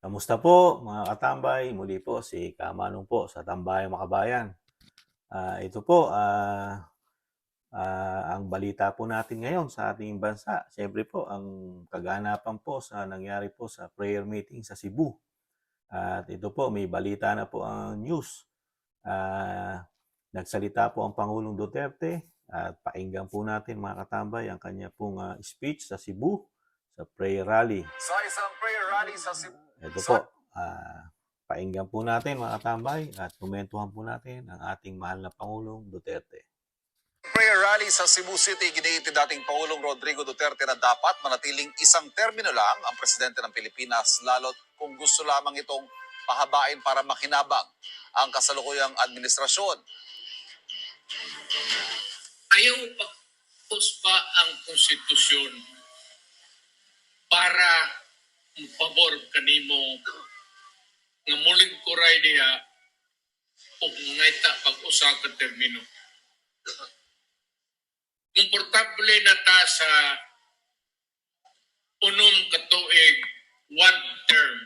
Kamusta po mga katambay? Muli po si Kamanong po sa Tambayang Makabayan. Ah, ito po, ah, ah, ang balita po natin ngayon sa ating bansa. Siyempre po, ang kaganapan po sa nangyari po sa prayer meeting sa Cebu. At ito po, may balita na po ang news. Ah, nagsalita po ang Pangulong Duterte at pakinggan po natin mga katambay ang kanya pong ah, speech sa Cebu sa prayer rally. Sa isang prayer rally sa Cebu. Ito po, ah, painggan po natin mga katambay at komentuhan po natin ang ating mahal na Pangulong Duterte. Prayer rally sa Cebu City, giniiti dating Pangulong Rodrigo Duterte na dapat manatiling isang termino lang ang presidente ng Pilipinas, lalo't kung gusto lamang itong pahabain para makinabang ang kasalukuyang administrasyon. ayaw pa ang konstitusyon para pabor kanimo nga muling kuray diha ug ngayta pag-usa ka termino. Komportable na ta sa unom ka tuig one term.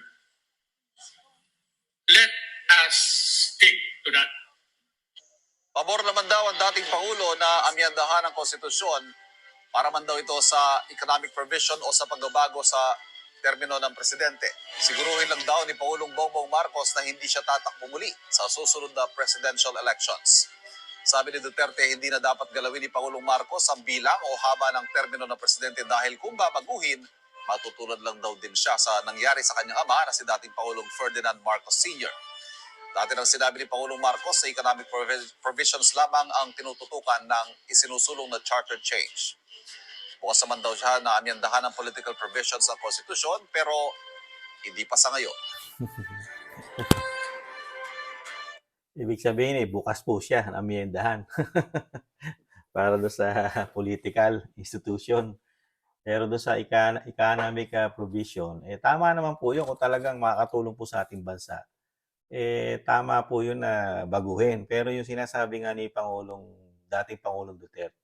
Let us stick to that. Pabor naman daw ang dating Pangulo na amyandahan ang konstitusyon para man daw ito sa economic provision o sa pagbabago sa termino ng presidente. Siguruhin lang daw ni Pangulong Bongbong Marcos na hindi siya tatakbo muli sa susunod na presidential elections. Sabi ni Duterte, hindi na dapat galawin ni Pangulong Marcos ang bilang o haba ng termino ng presidente dahil kung babaguhin, matutulad lang daw din siya sa nangyari sa kanyang ama na si dating Pangulong Ferdinand Marcos Sr. Dati nang sinabi ni Pangulong Marcos sa economic provi- provisions lamang ang tinututukan ng isinusulong na charter change. Bukas naman daw siya na amyandahan ng political provisions ng konstitusyon pero hindi pa sa ngayon. Ibig sabihin eh, bukas po siya ang amyendahan para do sa political institution. Pero do sa econ- economic ah, provision, eh tama naman po yun kung talagang makakatulong po sa ating bansa. Eh tama po yun na baguhin. Pero yung sinasabi nga ni Pangulong, dating Pangulong Duterte,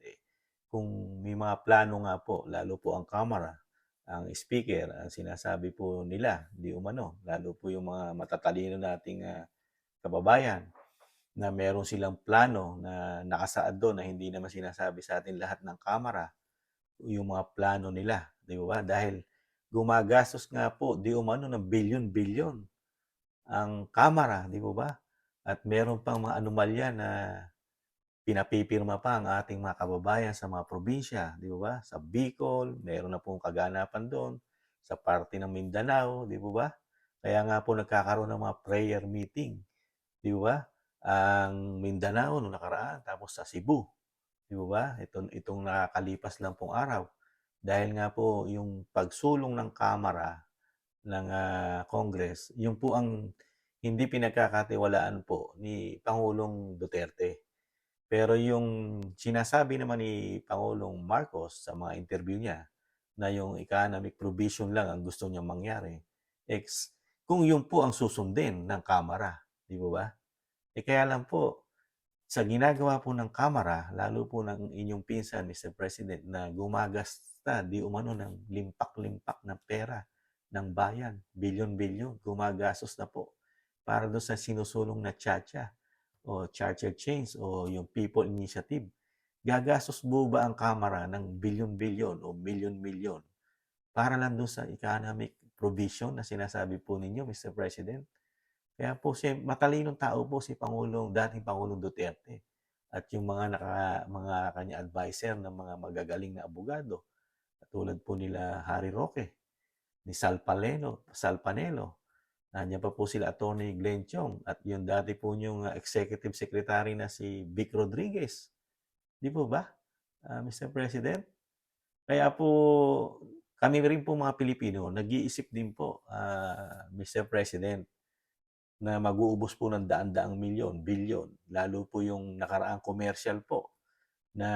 kung may mga plano nga po, lalo po ang Kamara, ang speaker, ang sinasabi po nila, di umano, lalo po yung mga matatalino nating ah, kababayan, na meron silang plano na nakasaad doon na hindi naman sinasabi sa atin lahat ng kamera yung mga plano nila, di ba? Dahil gumagastos nga po di umano ng bilyon-bilyon ang kamera, di ba? At meron pang mga anomalya na pinapipirma pa ang ating mga kababayan sa mga probinsya, di ba? Sa Bicol, meron na pong kaganapan doon. Sa parte ng Mindanao, di ba? Kaya nga po nagkakaroon ng mga prayer meeting, di ba? Ang Mindanao noong nakaraan, tapos sa Cebu, di ba? Itong, itong nakakalipas lang pong araw. Dahil nga po yung pagsulong ng Kamara ng ah, Congress, yung po ang hindi pinagkakatiwalaan po ni Pangulong Duterte. Pero yung sinasabi naman ni Pangulong Marcos sa mga interview niya na yung economic provision lang ang gusto niyang mangyari, ex, kung yun po ang susundin ng Kamara, di ba ba? Eh kaya lang po, sa ginagawa po ng Kamara, lalo po ng inyong pinsan, Mr. President, na gumagasta di umano ng limpak-limpak na pera ng bayan, bilyon-bilyon, gumagastos na po para doon sa sinusulong na Chacha o Charter Change o yung People Initiative. Gagastos po ba ang Kamara ng bilyon-bilyon o milyon-milyon para lang doon sa economic provision na sinasabi po ninyo, Mr. President? Kaya po si matalinong tao po si Pangulong dating Pangulong Duterte at yung mga naka, mga kanya adviser ng mga magagaling na abogado katulad po nila Harry Roque, ni Sal Paleno, Sal Panelo. Nandiyan pa po sila Attorney Glenn Chong at yung dati po yung executive secretary na si Vic Rodriguez. Di po ba, ah, Mr. President? Kaya po kami rin po mga Pilipino, nag-iisip din po, ah, Mr. President, na mag-uubos po ng daan-daang milyon, bilyon. Lalo po yung nakaraang commercial po na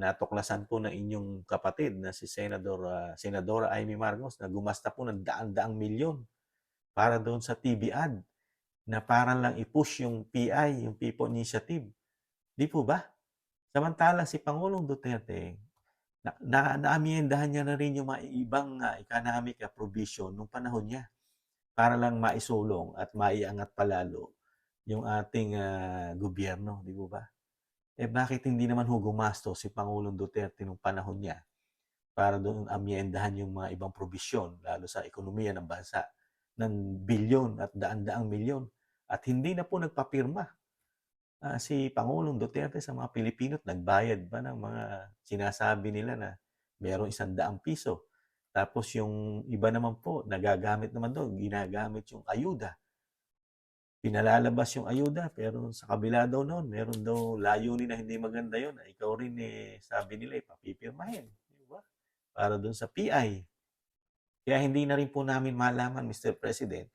natuklasan po ng inyong kapatid na si Senador ah, Senadora Amy Marcos na gumasta po ng daan-daang milyon para doon sa TV ad na parang lang i-push yung PI, yung People Initiative. Di po ba? Samantalang si Pangulong Duterte, na, na, naamyendahan niya na rin yung mga ibang ah, economic ah, provision nung panahon niya. para lang maisulong at maiangat palalo yung ating ah, gobyerno, di ba ba? Eh bakit hindi naman ho gumastos si Pangulong Duterte nung panahon niya para doon amyendahan yung mga ibang probisyon, lalo sa ekonomiya ng bansa, ng bilyon at daan-daang milyon. At hindi na po nagpapirma ah, si Pangulong Duterte sa mga Pilipino at nagbayad ba ng mga sinasabi nila na merong isang daang piso. Tapos yung iba naman po, nagagamit naman doon, ginagamit yung ayuda. Pinalalabas yung ayuda, pero sa kabila daw noon, meron daw layunin na hindi maganda yon. Ikaw rin eh, sabi nila, ipapipirmahin. Di ba? Para doon sa PI. Kaya hindi na rin po namin malaman, Mr. President,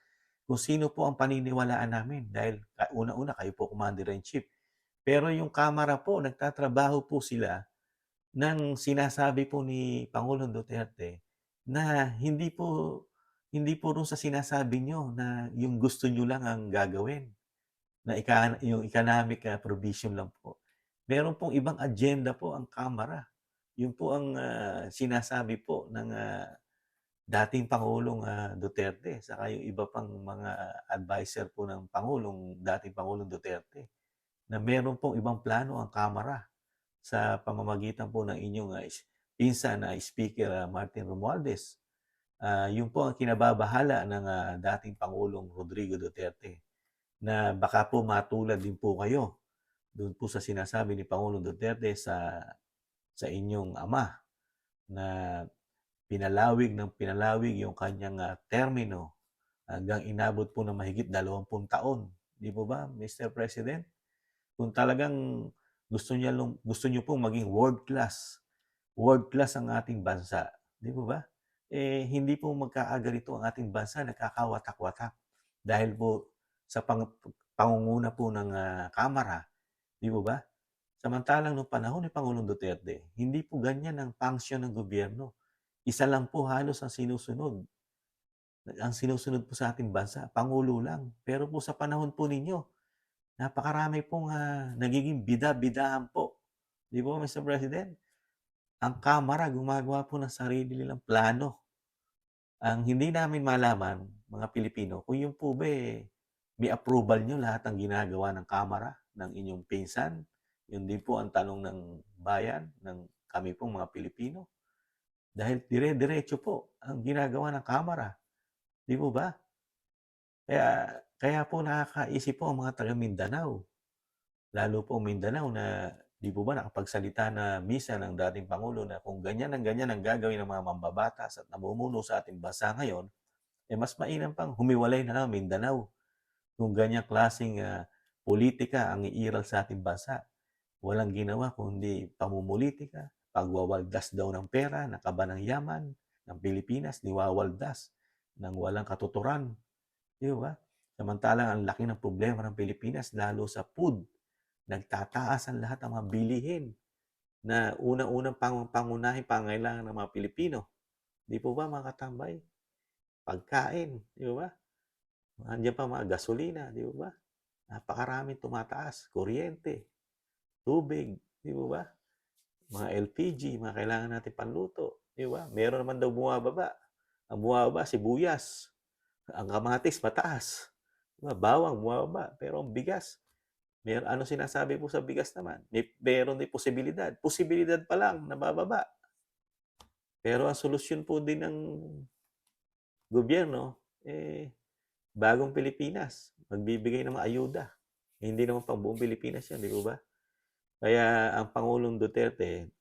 kung sino po ang paniniwalaan namin. Dahil una-una, kayo po Commander-in-Chief. Pero yung Kamara po, nagtatrabaho po sila ng sinasabi po ni Pangulong Duterte na hindi po hindi po rin sa sinasabi nyo na yung gusto nyo lang ang gagawin na yung economic ah, provision lang po. Meron pong ibang agenda po ang Kamara. Yun po ang ah, sinasabi po ng ah, dating Pangulong ah, Duterte saka yung iba pang mga advisor po ng Pangulong, dating Pangulong Duterte na meron pong ibang plano ang Kamara sa pamamagitan po ng inyong uh, pinsan na Speaker ah, Martin Romualdez. Ah, yun po ang kinababahala ng ah, dating Pangulong Rodrigo Duterte na baka po matulad din po kayo doon po sa sinasabi ni Pangulong Duterte sa sa inyong ama na pinalawig ng pinalawig yung kanyang ah, termino hanggang inabot po ng mahigit 20 taon. Di po ba, Mr. President? Kung talagang gusto niya gusto niyo pong maging world class, world class ang ating bansa, di po ba? Eh hindi po magkakaganito ang ating bansa, nagkakawatak-watak dahil po sa pang, pangunguna po ng ah, Kamara, di po ba? Samantalang nung panahon ni Pangulong Duterte, hindi po ganyan ang function ng gobyerno. Isa lang po halos ang sinusunod. Ang sinusunod po sa ating bansa, Pangulo lang. Pero po sa panahon po ninyo, napakarami pong ah, nagiging bida-bidahan po. Di ba, Mr. President? Ang Kamara gumagawa po ng sarili nilang plano. Ang hindi namin malaman, mga Pilipino, kung yung po ba eh, may approval nyo lahat ng ginagawa ng Kamara, ng inyong pinsan. Yun din po ang tanong ng bayan, ng kami pong mga Pilipino. Dahil dire-diretso po ang ginagawa ng Kamara. Di po ba? Kaya, kaya po nakakaisip po ang mga taga Mindanao. Lalo po Mindanao na di po ba nakapagsalita na misa ng dating Pangulo na kung ganyan ang ganyan ang gagawin ng mga mambabatas at namumuno sa ating bansa ngayon, eh mas mainam pang humiwalay na lang Mindanao. Kung ganyang klaseng ah, politika ang iiral sa ating bansa, walang ginawa kundi pamumulitika, pagwawaldas daw ng pera, nakaba ng yaman ng Pilipinas, niwawaldas ng walang katuturan. Di ba? Samantalang ang laki ng problema ng Pilipinas, lalo sa food, nagtataas ang lahat ng mga bilihin na unang-unang pang pangunahing pangailangan ng mga Pilipino. Di po ba mga katambay? Pagkain, di ba? Andiyan pa mga gasolina, di ba? Napakaraming tumataas. Kuryente, tubig, di ba? Mga LPG, mga kailangan natin panluto, di ba? Meron naman daw bumababa. Ang bumababa, sibuyas. Ang kamatis, mataas. Diba? Bawang, bumababa. Pero ang bigas, Mer ano sinasabi po sa bigas naman? May meron din posibilidad. Posibilidad pa lang na bababa. Pero ang solusyon po din ng gobyerno, eh, bagong Pilipinas. Magbibigay ng mga ayuda. Hindi naman pang buong Pilipinas yan, di ba? Kaya ang Pangulong Duterte,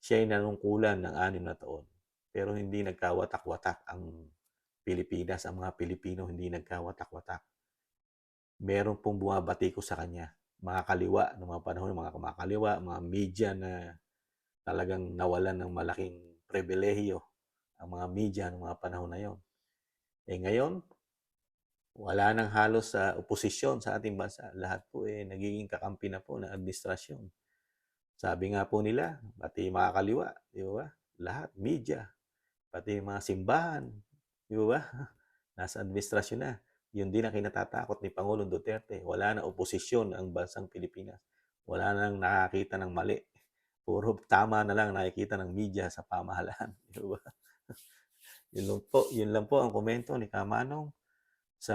siya ay nanungkulan ng anim na taon. Pero hindi nagkawatak-watak ang Pilipinas. Ang mga Pilipino hindi nagkawatak-watak. Meron pong bumabati ko sa kanya mga kaliwa ng mga panahon, mga kumakaliwa, mga media na talagang nawalan ng malaking pribilehiyo ang mga media ng mga panahon na yon. Eh ngayon, wala nang halos sa oposisyon sa ating bansa. Lahat po eh nagiging kakampi na po ng administrasyon. Sabi nga po nila, pati mga kaliwa, di ba? Lahat, media, pati mga simbahan, di ba? Nasa administrasyon na. Yun din ang kinatatakot ni Pangulong Duterte. Wala na oposisyon ang bansang Pilipinas. Wala nang nakakita ng mali. Puro tama na lang nakikita ng media sa pamahalaan. Di ba? yun lang po, yun lang po ang komento ni Kamanong. sa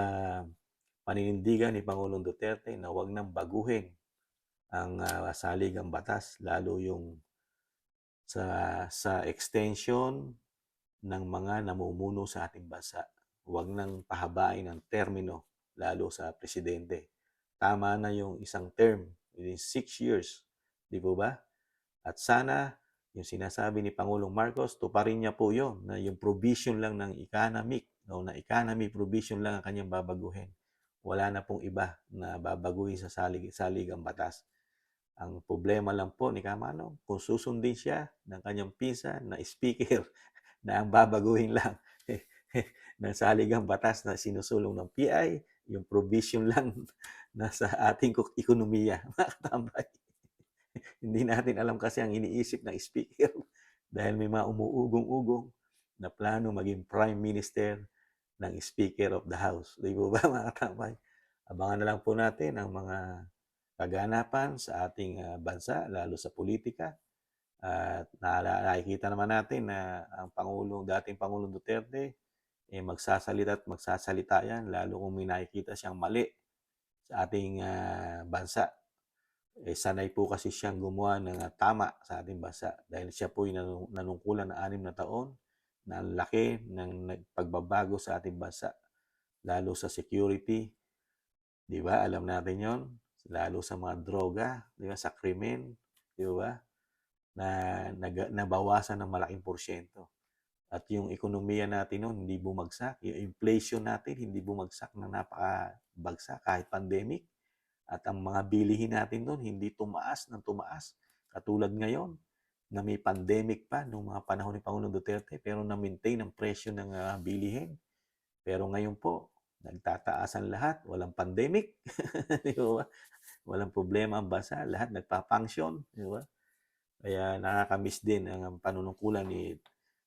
paninindigan ni Pangulong Duterte na wag nang baguhin ang ah, saligang batas, lalo yung sa sa extension ng mga namumuno sa ating bansa. Huwag nang pahabain ang termino, lalo sa presidente. Tama na yung isang term, within six years. Di po ba? At sana, yung sinasabi ni Pangulong Marcos, tuparin niya po yun, na yung provision lang ng economic, no, na economy provision lang ang kanyang babaguhin. Wala na pong iba na babaguhin sa salig, saligang batas. Ang problema lang po ni Kamano, kung susundin siya ng kanyang pinsan na speaker na ang babaguhin lang ng saligang batas na sinusulong ng PI, yung provision lang na sa ating ekonomiya, mga katambay. Hindi natin alam kasi ang iniisip ng speaker dahil may mga umuugong-ugong na plano maging prime minister ng speaker of the house. Di ba ba mga katambay? Abangan na lang po natin ang mga kaganapan sa ating ah, bansa, lalo sa politika. At naala- nakikita naman natin na ang Pangulong, dating Pangulong Duterte, eh, magsasalita at magsasalita yan, lalo kung may nakikita siyang mali sa ating ah, bansa. Eh, sanay po kasi siyang gumawa ng ah, tama sa ating bansa dahil siya po yung nanung- nanungkulan ng anim na taon na ang laki ng pagbabago sa ating bansa, lalo sa security, di ba? Alam natin yon lalo sa mga droga, di ba? Sa krimen, di ba? Na nag, nabawasan ng malaking porsyento. At yung ekonomiya natin noon hindi bumagsak. Yung inflation natin hindi bumagsak na napakabagsak kahit pandemic. At ang mga bilihin natin noon hindi tumaas ng tumaas. Katulad ngayon na may pandemic pa noong mga panahon ni Pangulong Duterte pero na-maintain ang presyo ng ah, bilihin. Pero ngayon po, nagtataasan lahat. Walang pandemic. di ba? Walang problema ang bansa. Lahat nagpa-function. Di ba? Kaya nakakamiss din ang panunungkulan ni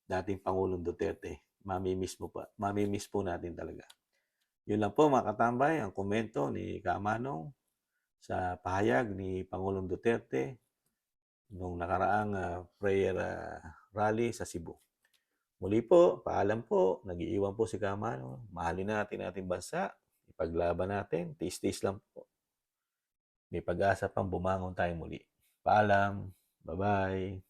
dating Pangulong Duterte. Mamimiss mo pa. Mamimiss po natin talaga. Yun lang po mga katambay, ang komento ni Kamanong sa pahayag ni Pangulong Duterte nung nakaraang ah, prayer ah, rally sa Cebu. Muli po, paalam po, nag-iiwan po si Kamano. Mahalin natin ating bansa, ipaglaban natin, tiis-tiis lang po. May pag-asa pang bumangon tayo muli. Paalam, bye-bye.